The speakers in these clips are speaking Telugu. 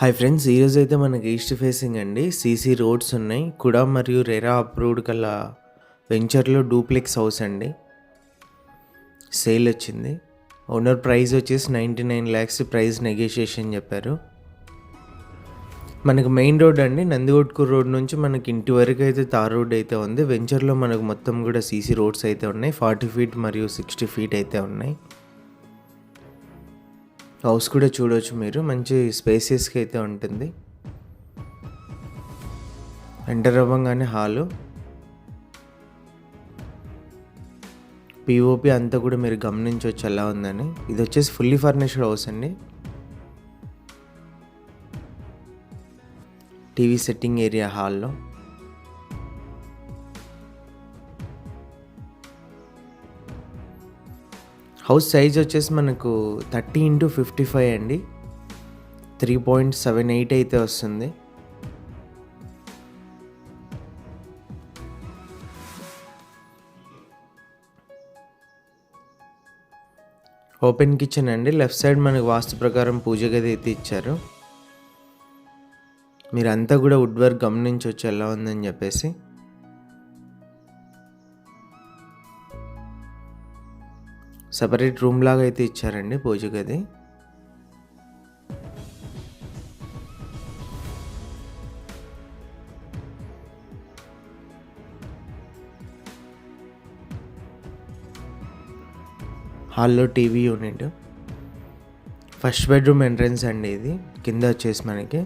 హాయ్ ఫ్రెండ్స్ ఈరోజు అయితే మనకి ఈస్ట్ ఫేసింగ్ అండి. సీసీ రోడ్స్ ఉన్నాయి. కుడా మరియు రెరా అప్రూవ్డ్ కల వెంచర్లో డూప్లెక్స్ హౌస్ అండి. సేల్ వచ్చింది ఓనర్ ప్రైస్ వచ్చేసి ninety nine lakhs price negotiation చెప్పారు. మనకు మెయిన్ రోడ్ అండి. నందిగొట్కూరు రోడ్ నుంచి మనకి ఇంటి వరకు అయితే తార్ రోడ్ అయితే ఉంది. వెంచర్లో మనకు మొత్తం కూడా సీసీ రోడ్స్ అయితే ఉన్నాయి. ఫార్టీ ఫీట్ మరియు సిక్స్టీ ఫీట్ అయితే ఉన్నాయి. హౌస్ కూడా చూడవచ్చు మీరు. మంచి స్పేసెస్కి అయితే ఉంటుంది. ఎంటర్ అవ్వగానే హాలు. పిఓపి అంతా కూడా మీరు గమనించవచ్చు ఎలా ఉందని. ఇది వచ్చేసి ఫుల్లీ ఫర్నిష్డ్ హౌస్ అండి. టీవీ సెట్టింగ్ ఏరియా హాల్లో హౌస్ సైజ్ వచ్చేసి మనకు థర్టీ ఇంటూ ఫిఫ్టీ ఫైవ్ అండి. త్రీ పాయింట్ సెవెన్ ఎయిట్ అయితే వస్తుంది. ఓపెన్ కిచెన్ అండి. లెఫ్ట్ సైడ్ మనకు వాస్తు ప్రకారం పూజ గది అయితే ఇచ్చారు. మీరంతా కూడా వుడ్ వర్క్ గమనించవచ్చు ఎలా ఉందని చెప్పేసి. సపరేట్ రూమ్ లాగా అయితే ఇచ్చారండి పూజ గది హాల్లో TV unit first bedroom entrance అండి ఇది. కింద వచ్చేసి మనకి.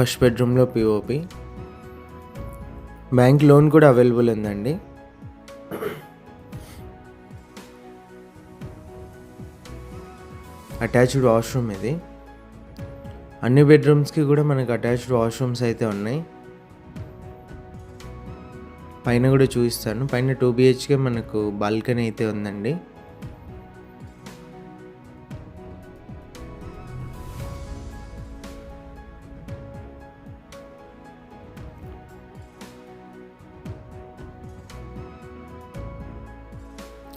ఫస్ట్ బెడ్రూమ్లో పిఓపి బ్యాంక్ లోన్ కూడా అవైలబుల్ ఉందండి. అటాచ్డ్ వాష్రూమ్ ఇది. అన్ని బెడ్రూమ్స్కి కూడా మనకు అటాచ్డ్ వాష్రూమ్స్ అయితే ఉన్నాయి. పైన కూడా చూపిస్తాను. పైన టూ బిహెచ్కే మనకు బాల్కనీ అయితే ఉందండి.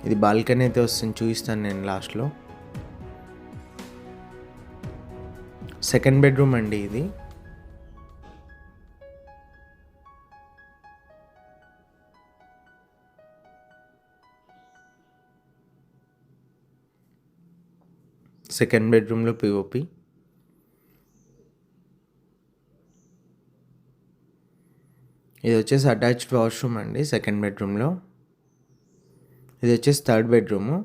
ఇది బాల్కనీ అయితే వస్తుంది చూపిస్తాను నేను లాస్ట్లో. సెకండ్ బెడ్రూమ్ అండి ఇది. సెకండ్ బెడ్రూమ్లో పిఓపి ఇది వచ్చేసి అటాచ్డ్ వాష్రూమ్ అండి సెకండ్ బెడ్రూమ్లో. ఇది వచ్చేసి థర్డ్ బెడ్రూము.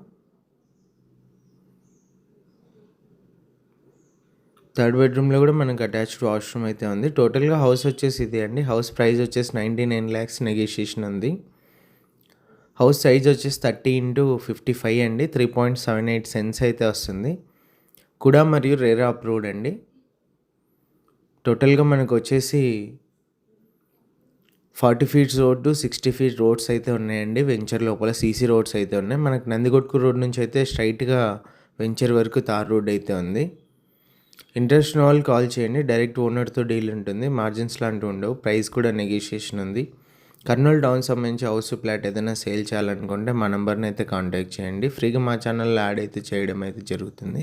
థర్డ్ బెడ్రూమ్లో కూడా మనకు అటాచ్డ్ వాష్రూమ్ అయితే ఉంది. టోటల్గా హౌస్ వచ్చేసి ఇది అండి. హౌస్ ప్రైస్ వచ్చేసి నైంటీ నైన్ ల్యాక్స్ నెగోషియేషన్ ఉంది. హౌస్ సైజ్ వచ్చేసి థర్టీ ఇంటూ ఫిఫ్టీ ఫైవ్ అండి. Three point seven eight cents అయితే వస్తుంది. కుడా మరియు రేరా అప్రూవ్డ్ అండి. టోటల్గా మనకు వచ్చేసి forty feets road sixty feet roads అయితే ఉన్నాయండి. వెంచర్ లోపల సీసీ రోడ్స్ అయితే ఉన్నాయి. మనకు నందికొట్కూరు రోడ్ నుంచి అయితే స్ట్రైట్గా వెంచర్ వరకు తార్ రోడ్ అయితే ఉంది. ఇంట్రెస్ట్ వాళ్ళు కాల్ చేయండి. డైరెక్ట్ ఓనర్తో డీల్ ఉంటుంది. మార్జిన్స్ లాంటివి ఉండవు. ప్రైస్ కూడా నెగోషియేషన్ ఉంది. కర్నూలు టౌన్ సంబంధించి హౌస్ ఫ్లాట్ ఏదైనా సేల్ చేయాలనుకుంటే మా నెంబర్ని అయితే కాంటాక్ట్ చేయండి. ఫ్రీగా మా ఛానల్లో యాడ్ అయితే చేయడం అయితే జరుగుతుంది.